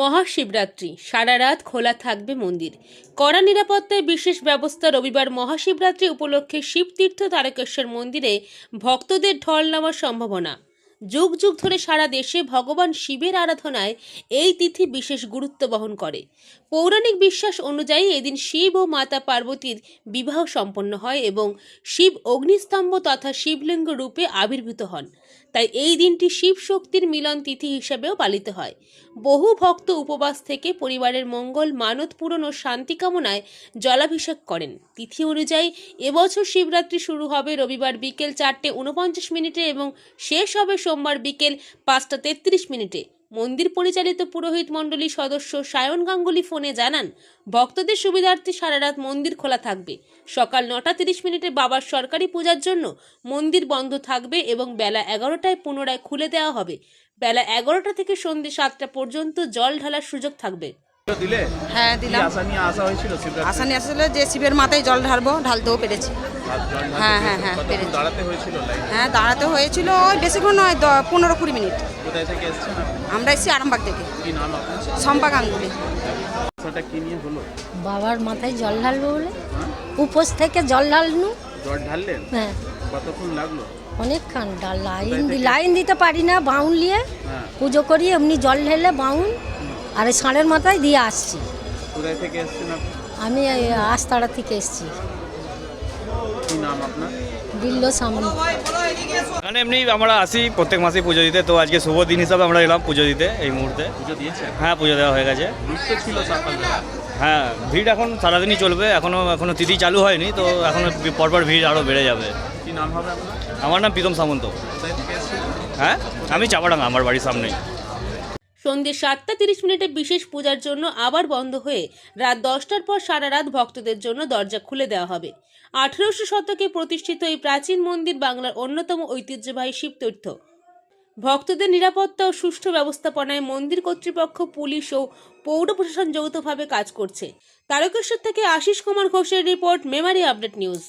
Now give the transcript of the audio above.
মহাশিবরাত্রি। সারা রাত খোলা থাকবে মন্দির। কড়া নিরাপত্তায় বিশেষ ব্যবস্থা রবিবার মহাশিবরাত্রি উপলক্ষে শিবতীর্থ তারকেশ্বর মন্দিরে ভক্তদের ঢল নামার সম্ভাবনা। যুগ যুগ ধরে সারা দেশে ভগবান শিবের আরাধনায় এই তিথি বিশেষ গুরুত্ব বহন করে। পৌরাণিক বিশ্বাস অনুযায়ী এদিন শিব ও মাতা পার্বতীর বিবাহ সম্পন্ন হয় এবং শিব অগ্নিস্তম্ভ তথা শিবলিঙ্গ রূপে আবির্ভূত হন। তাই এই দিনটি শিব শক্তির মিলন তিথি হিসেবেও পালিত হয়। বহু ভক্ত উপবাস থেকে পরিবারের মঙ্গল, মানত পূরণ ও শান্তি কামনায় জলাভিষেক করেন। তিথি অনুযায়ী এবছর শিবরাত্রি শুরু হবে রবিবার বিকেল চারটে উনপঞ্চাশ মিনিটে এবং শেষ হবে সোমবার বিকেল পাঁচটা তেত্রিশ মিনিটে। মন্দির পরিচালিত পুরোহিত মণ্ডলীর সদস্য সায়ন গাঙ্গুলি ফোনে জানান, ভক্তদের সুবিধার্থে সারা রাত মন্দির খোলা থাকবে। সকাল নটা তিরিশ মিনিটে বাবার সরকারি পূজার জন্য মন্দির বন্ধ থাকবে এবং বেলা এগারোটায় পুনরায় খুলে দেওয়া হবে। বেলা এগারোটা থেকে সন্ধ্যে সাতটা পর্যন্ত জল ঢালার সুযোগ থাকবে। দিলে? হ্যাঁ কি দিলাম। আশা নিয়ে আসা হয়েছিল আশা নিয়ে আসলে যে শিবের মাথায় জল ঢালবো ঢালতেও পেরেছি। হ্যাঁ, হ্যাঁ, হ্যাঁ, পেরেছি। দাঁড়াতে হয়েছিল হ্যাঁ দাঁড়াতে হয়েছিল ওই বেশিক্ষণ নয় দ- পনেরো কুড়ি মিনিট। কোথায় থেকে এসছেন আমরা এসেছি আরামবাগ থেকে। কি নাম আপনার? সম্পা গাঙ্গুলি। আশাটা কি নিয়ে হলো? বাবার মাথায় জল ঢালবো বলে। হ্যাঁ? উপোস থেকে জল ঢালনু। জল ঢাললেন? হ্যাঁ। কতক্ষণ লাগল? অনেকক্ষণ লাইন লাইন দিতে পারি না বাউন নিয়ে। হ্যাঁ। পুজো করি এমনি জল ঢেলে বাউন। আর এই ষাঁড়ের মাথায় দিয়ে আসছি। কোথায় থেকে এসছেন আপনি? আমি এই আস্তাড়া থেকে এসছি। কি নাম আপনার? বিল্ল সামনে এখানে এমনি আমরা আসি প্রত্যেক মাসেই পুজো দিতে। তো আজকে শুভ দিন হিসাবে আমরা এলাম পুজো দিতে এই মুহূর্তে। পুজো দিয়েছেন হ্যাঁ পুজো দেওয়া হয়ে গেছে। বুঝতে ছিল সকালবেলা হ্যাঁ ভিড় এখন সারাদিনই চলবে। এখনও এখনও তিথি চালু হয়নি তো এখনও পরপর ভিড় আরও বেড়ে যাবে। কি নাম হবে আপনার? আমার নাম প্রীতম সামন্ত। হ্যাঁ আমি চাপাডাঙ্গা আমার বাড়ির সামনেই। সন্ধ্যে সাতটা তিরিশ মিনিটে বিশেষ পূজার জন্য আবার বন্ধ হয়ে রাত দশটার পর সারা রাত ভক্তদের জন্য দরজা খুলে দেওয়া হবে। আঠেরোশো শতকে প্রতিষ্ঠিত এই প্রাচীন মন্দির বাংলার অন্যতম ঐতিহ্যবাহী শিবতীর্থ ভক্তদের নিরাপত্তা ও সুষ্ঠু ব্যবস্থাপনায় মন্দির কর্তৃপক্ষ, পুলিশ ও পৌর প্রশাসন যৌথভাবে কাজ করছে। তারকেশ্বর থেকে আশিস কুমার ঘোষের রিপোর্ট, মেমারি আপডেট নিউজ।